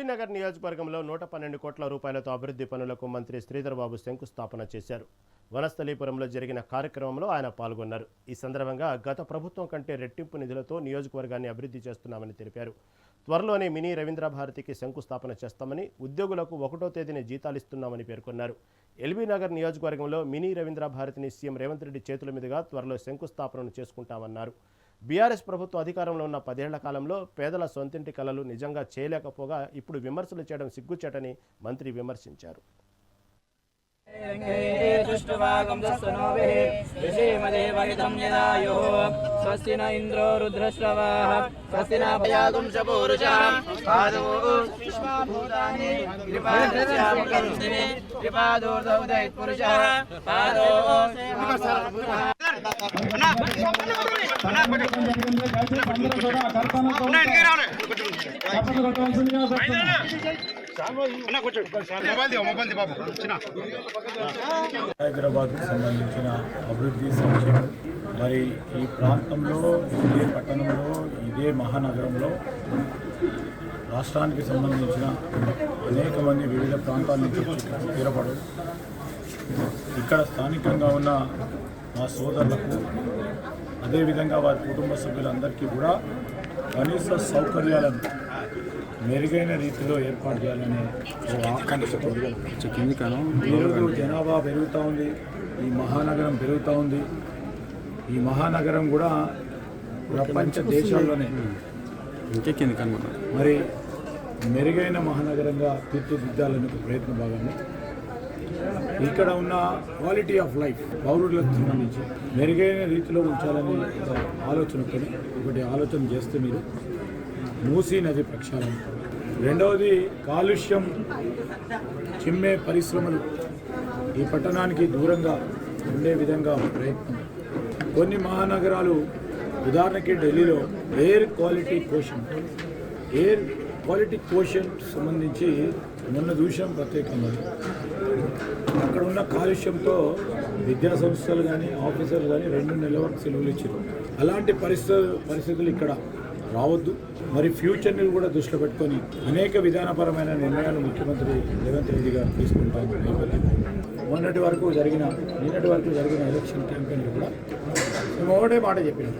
LB నియోజకవర్గంలో నూట పన్నెండు కోట్ల రూపాయలతో అభివృద్ధి పనులకు మంత్రి శ్రీధర్బాబు శంకుస్థాపన చేశారు. వనస్థలీపురంలో జరిగిన కార్యక్రమంలో ఆయన పాల్గొన్నారు. ఈ సందర్భంగా గత ప్రభుత్వం కంటే రెట్టింపు నిధులతో నియోజకవర్గాన్ని అభివృద్ధి చేస్తున్నామని తెలిపారు. త్వరలోనే మినీ రవీంద్ర భారతికి శంకుస్థాపన చేస్తామని ఉద్యోగులకు ఒకటో తేదీని జీతాలిస్తున్నామని పేర్కొన్నారు. ఎల్బీ నగర్ నియోజకవర్గంలో మినీ రవీంద్ర భారతిని సీఎం రేవంత్ రెడ్డి చేతుల మీదుగా త్వరలో శంకుస్థాపనను చేసుకుంటామన్నారు. బీఆర్ఎస్ ప్రభుత్వం అధికారంలో ఉన్న పదేళ్ళ కాలంలో పేదల సొంతింటి కళలు నిజంగా చేయలేకపోగా ఇప్పుడు విమర్శలు చేయడం సిగ్గుచేటని మంత్రి విమర్శించారు. ఇంద్రో హైదరాబాద్ సంబంధించిన అభివృద్ధి సంక్షేమం. మరి ఈ ప్రాంతంలో ఇదే పట్టణంలో ఇదే మహానగరంలో రాష్ట్రానికి సంబంధించిన అనేక మంది వివిధ ప్రాంతాల నుంచి తీరపడు ఇక్కడ స్థానికంగా ఉన్న మా సోదరులకు అదేవిధంగా వారి కుటుంబ సభ్యులందరికీ కూడా కనీస సౌకర్యాలను మెరుగైన రీతిలో ఏర్పాటు చేయాలనే ఈరోజు జనాభా పెరుగుతూ ఉంది ఈ మహానగరం పెరుగుతూ ఉంది. ఈ మహానగరం కూడా ప్రపంచ దేశాల్లోనే మరి మెరుగైన మహానగరంగా తీర్చిదిద్దాలనే ప్రయత్న భాగంగా ఇక్కడ ఉన్న క్వాలిటీ ఆఫ్ లైఫ్ పౌరులకు సంబంధించి మెరుగైన రీతిలో ఉంచాలని ఒక ఆలోచనతో ఒకటి ఆలోచన చేస్తే మీరు మూసీ నది ప్రక్షాళన. రెండవది కాలుష్యం చిమ్మే పరిశ్రమలు ఈ పట్టణానికి దూరంగా ఉండే విధంగా ప్రయత్నం. కొన్ని మహానగరాలు ఉదాహరణకి ఢిల్లీలో air quality caution air quality caution సంబంధించి మొన్న చూసాం ప్రత్యేకంగా. అక్కడ ఉన్న కాలుష్యంతో విద్యా సంస్థలు కానీ ఆఫీసర్లు కానీ రెండు నెలల వరకు సెలవులు ఇచ్చారు. అలాంటి పరిస్థితులు పరిస్థితులు ఇక్కడ రావద్దు. మరి ఫ్యూచర్ని కూడా దృష్టిలో పెట్టుకొని అనేక విధానపరమైన నిర్ణయాలు ముఖ్యమంత్రి రేవంత్ రెడ్డి గారు తీసుకుంటారు మొన్నటి వరకు జరిగిన నిన్నటి వరకు జరిగిన ఎలక్షన్ క్యాంపెయిన్ కూడా మేము ఒకటే మాట చెప్పినాం.